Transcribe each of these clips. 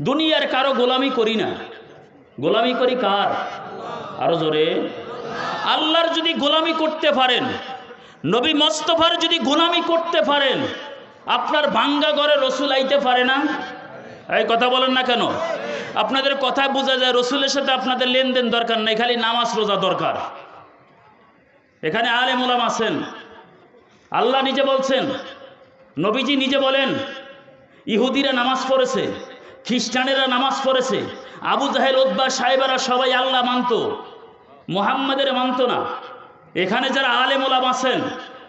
দুনিয়ার কারও গোলামি করি না। গোলামি করি কার? আরও জোরে। আল্লাহর যদি গোলামি করতে পারেন, নবী মস্তফার যদি গোলামি করতে পারেন, আপনার ভাঙ্গা ঘরে রসুল আইতে পারে না? এই কথা বলেন না কেন? আপনাদের কথা বোঝা যায়, রসুলের সাথে আপনাদের লেনদেন দরকার নাই, খালি নামাজ রোজা দরকার। এখানে আলে মোলাম আছেন। আল্লাহ নিজে বলছেন, নবীজি নিজে বলেন, ইহুদিরা নামাজ পড়েছে। খ্রিস্টানেরা নামাজ পড়েছে। আবু জাহেল উদ্বা সাহেবেরা সবাই আল্লাহ মানত। মোহাম্মদের মানত না। এখানে যারা আলেম ওলাম আছেন,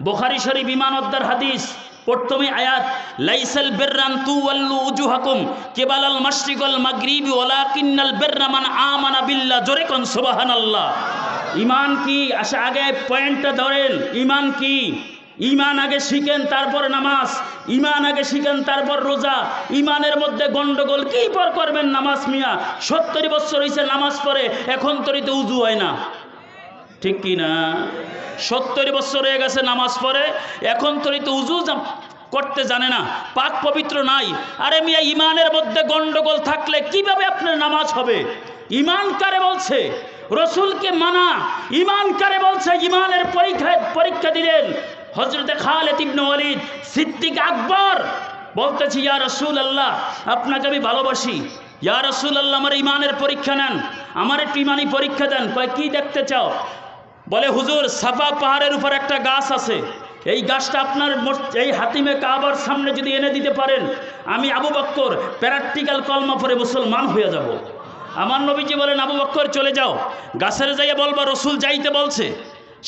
বোখারি শরীফ ইমান অদ্দার হাদিস, প্রথমে আয়াত, লাইসাল বেররান তু ওয়াল্লু উজুহাকুম, কেবালাল মাশরিকাল মাগরিবি ওয়ালাকিন্নাল বেররা মান আমানা বিল্লাহ। জোরে কোন সুবহানাল্লাহ। ইমান কি? আসে আগে পয়েন্টটা ধরেন। ইমান কি? ইমান আগে শিখেন, তারপর নামাজ। ইমান আগে শিখেন, তারপর রোজা। ইমানের মধ্যে গন্ডগোল কি পর করবেন নামাজ মিয়া? সত্তর বছর হয়েছে নামাজ পড়ে, এখন তরি তো উজু হয় না। ঠিক কি না? সত্তর বছর হয়ে গেছে নামাজ পড়ে, এখন তরি তো উজু করতে জানে না। পাক পবিত্র নাই। আরে মিয়া, ইমানের মধ্যে গন্ডগোল থাকলে কীভাবে আপনার নামাজ হবে? ইমান কারে বলছে? রসুলকে মানা। ইমান কারে বলছে? ইমানের পরীক্ষা পরীক্ষা দিলেন। হজরতে খালেদ ইবনে ওয়ালিদ, সিদ্দিক আকবর বলতেছি, ইয়া রসুল আল্লাহ আপনাকে আমি ভালোবাসি। ইয়া রসুল আল্লাহ আমার ইমানের পরীক্ষা নেন। আমার একটু ইমানি পরীক্ষা দেন। কয়, কি দেখতে চাও? বলে, হুজুর, সাফা পাহাড়ের উপর একটা গাছ আছে। এই গাছটা আপনার এই হাতিমে কাবার সামনে যদি এনে দিতে পারেন, আমি আবু বক্কর প্র্যাকটিক্যাল কলমা পরে মুসলমান হয়ে যাব। আমার নবীজি বলেন, আবু বক্কর, চলে যাও। গাছের যাইয়া বলবা, রসুল যাইতে বলছে।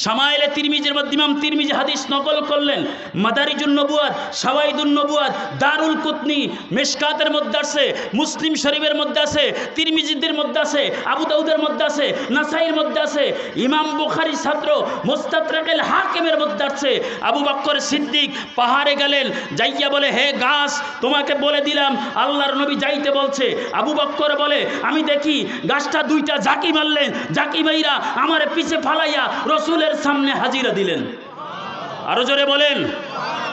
সামাইলে তিরমিজের মধ্যে ইমাম তিরমিজি হাদিস নকল করলেন। মাদারিজুন নবুয়াত, সাওয়াইদুন নবুয়াত, দারুল কুতনি মেশকাতের মধ্যে আছে, মুসলিম শরীফের মধ্যে আছে, তিরমিজিদের মধ্যে আছে, আবু দাউদের মধ্যে আছে, নাসাইয়ের মধ্যে আছে, ইমাম বুখারী ছাত্র, মোস্তাতরাকেল হাকিমের মধ্যে আছে। আবু বক্কর সিদ্দিক পাহাড়ে গেলেন, যাইয়া বলে, হে গাছ, তোমাকে বলে দিলাম, আল্লাহর নবী যাইতে বলছে। আবু বক্কর বলে, আমি দেখি গাছটা দুইটা জাকি মারলেন। জাকি মাইরা আমার পিছে ফালাইয়া রসুলের সামনে হাজিরা দিলেন। আরও জোরে বলেন।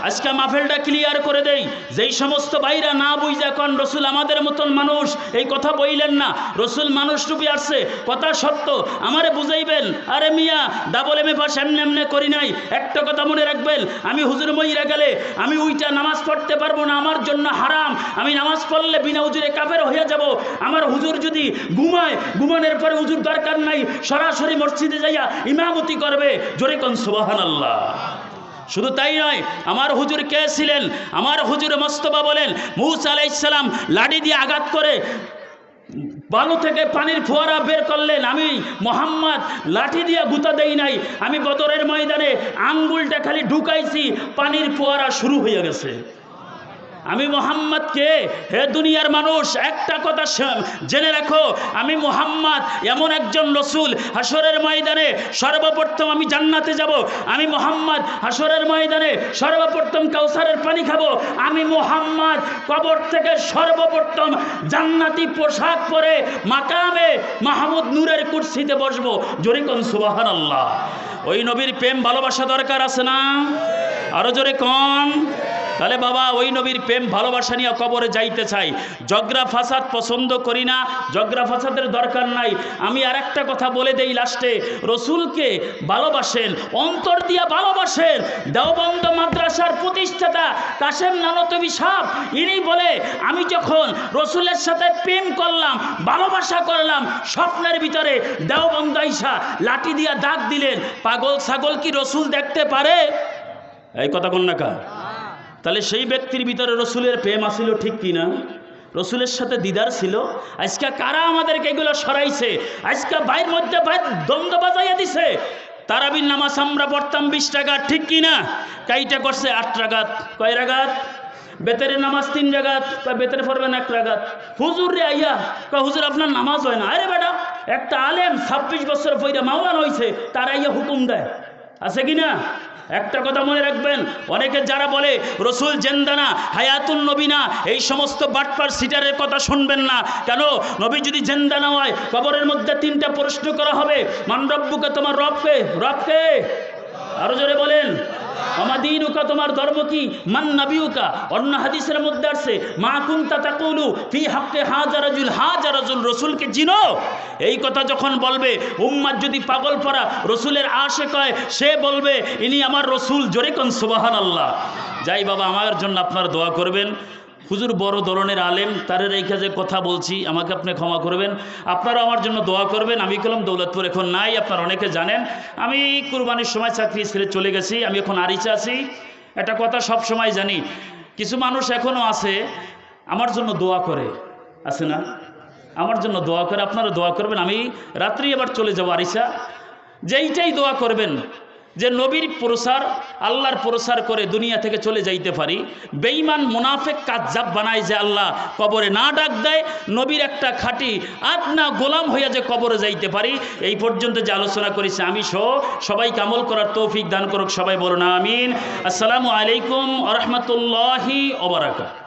আজকে মাফেলটা ক্লিয়ার করে দেই। যেই সমস্ত বাইরা না বুঝা কন রসুল আমাদের মতন মানুষ, এই কথা বইলেন না। রসুল মানুষ রূপে আসছে, কথা সত্য। আমারে বুঝাইবেন, আরে মিয়া ডাবল এম এ পাস এমনি এমনি করি নাই। একটা কথা মনে রাখবেন, আমি হুজুর মইরা গেলে আমি উইটা নামাজ পড়তে পারব না, আমার জন্য হারাম। আমি নামাজ পড়লে বিনা হুজুরে কাফের হয়ে যাব। আমার হুজুর যদি ঘুমায়, ঘুমানোর পরে হুজুর দরকার নাই, সরাসরি মসজিদে যাইয়া ইমামতি করবে। জোরে কন সুবাহান আল্লাহ শুধু তাই নয়, আমার হুজুর কে ছিলেন? আমার হুজুর মোস্তফা বলেন, মুসা আলাইসালাম লাঠি দিয়ে আঘাত করে বালু থেকে পানির ফোয়ারা বের করলেন। আমি মোহাম্মদ, লাঠি দিয়ে গুতা দেই নাই। আমি বদরের ময়দানে আঙ্গুলটা খালি ঢুকাইছি, পানির ফোয়ারা শুরু হয়ে গেছে। আমি মোহাম্মদকে, হে দুনিয়ার মানুষ, একটা কথা জেনে রাখো, আমি মোহাম্মদ এমন একজন রসুল হাসরের ময়দানে সর্বপ্রথম আমি জান্নাতে যাব, আমি মোহাম্মদ হাসরের ময়দানে সর্বপ্রথম কাউসারের পানি খাব, আমি মোহাম্মদ কবর থেকে সর্বপ্রথম জান্নাতি পোশাক পরে মাকামে মাহমুদ নূরের কুর্সিতে বসবো। জোরে কোন সুবাহান আল্লাহ ওই নবীর প্রেম, ভালোবাসা দরকার আছে না? আরও জোরে কন? তাহলে বাবা, ওই নবীর প্রেম, ভালোবাসা নিয়ে কবরে যাইতে চাই। জগরা ফাসাদ পছন্দ করি না, জগরা ফাসাদের দরকার নাই। আমি আর একটা কথা বলে দেই লাস্টে, রসুলকে ভালোবাসেন, অন্তর দিয়া ভালোবাসেন। দেওবন্দ মাদ্রাসার প্রতিষ্ঠাতা কাশেম নানতবি সাহ ইনি বলে, আমি যখন রসুলের সাথে প্রেম করলাম, ভালোবাসা করলাম, স্বপ্নের ভিতরে দেওবন্দ আইসা লাঠি দিয়া দাগ দিলেন। পাগল ছাগল কি রসুল দেখতে পারে? এই কথা কোন না কা তাহলে সেই ব্যক্তির ভিতরে রসুলের প্রেম আসিল ঠিক কি না রসুলের সাথে দিদার ছিল? আজকে কারা আমাদেরকে এগুলো সরাইছে? আজকে বাইর মধ্যে বাইর দ্বন্দ্ব বাজাইয়া দিছে? তারাবির নামাজ আমরা পড়তাম বিশ টাকা ঠিক কি না কাইটা করছে আট রাগাত কয় রাগাত বেতের নামাজ তিন রাগাত কয় বেতের পড়বেন এক রাগাত হুজুর রে আইয়া কয়, হুজুর, আপনার নামাজ হয় না? আরে বেটা, একটা আলেম ছাব্বিশ বছর পইরা মাওলান হয়েছে তার আইয়া হুকুম দেয়। আছে কি না একটা কথা মনে রাখবেন, অনেকে যারা বলে, রসুল জেন্দানা হায়াতুল নবী না, এই সমস্ত বাটপার সিটারের কথা শুনবেন না। কেন? নবী যদি জেন্দা না হয়, কবরের মধ্যে তিনটা প্রশ্ন করা হবে, মান রব্বুকে, তোমার রবকে রবকে আরও জোরে বলেন। অমাদিনুকা, তোমার ধর্ম কি? মান নাবিউকা, অন্য হাদিসের মধ্যে আসছে, মা কুনতা তাকুলু ফি হাক্কে হাজারাজুল হাজারাজুল রসুলকে চিনো? এই কথা যখন বলবে, উম্মাদ যদি পাগল পড়া রসুলের আশে কয় সে বলবে, ইনি আমার রসুল, জোরে কোন সুবাহান আল্লাহ যাই বাবা, আমার জন্য আপনারা দোয়া করবেন। হুজুর বড় ধরনের আলেম, তার রেখে যে কথা বলছি, আমাকে আপনি ক্ষমা করবেন। আপনারা আমার জন্য দোয়া করবেন। আমি কলম দৌলতপুর এখন নাই, আপনারা অনেকে জানেন। আমি কুরবানির সময় চাকরি ছেড়ে চলে গেছি, আমি এখন আরিচে আছি। একটা কথা সব সময় জানি, কিছু মানুষ এখনও আছে, আমার জন্য দোয়া করে। আছে না? আমার জন্য দোয়া করে, আপনারা দোয়া করবেন। আমি রাত্রি এবার চলে যাব আরিসা যেইটাই দোয়া করবেন যে নবীর প্রসার, আল্লাহর প্রসার করে দুনিয়া থেকে চলে যাইতে পারি। বেঈমান মুনাফেক কাজ্জাব বানায় যে আল্লাহ কবরে না ডাক দেয়, নবীর একটা খাঁটি আট না গোলাম হইয়া যে কবরে যাইতে পারি, এই পর্যন্ত যে আলোচনা করেছি আমি সহ সবাই কামল করার তৌফিক দান করুক সবাই বলুন, আমিন। আসসালামু আলাইকুম রহমতুল্লাহি ওবরাকাত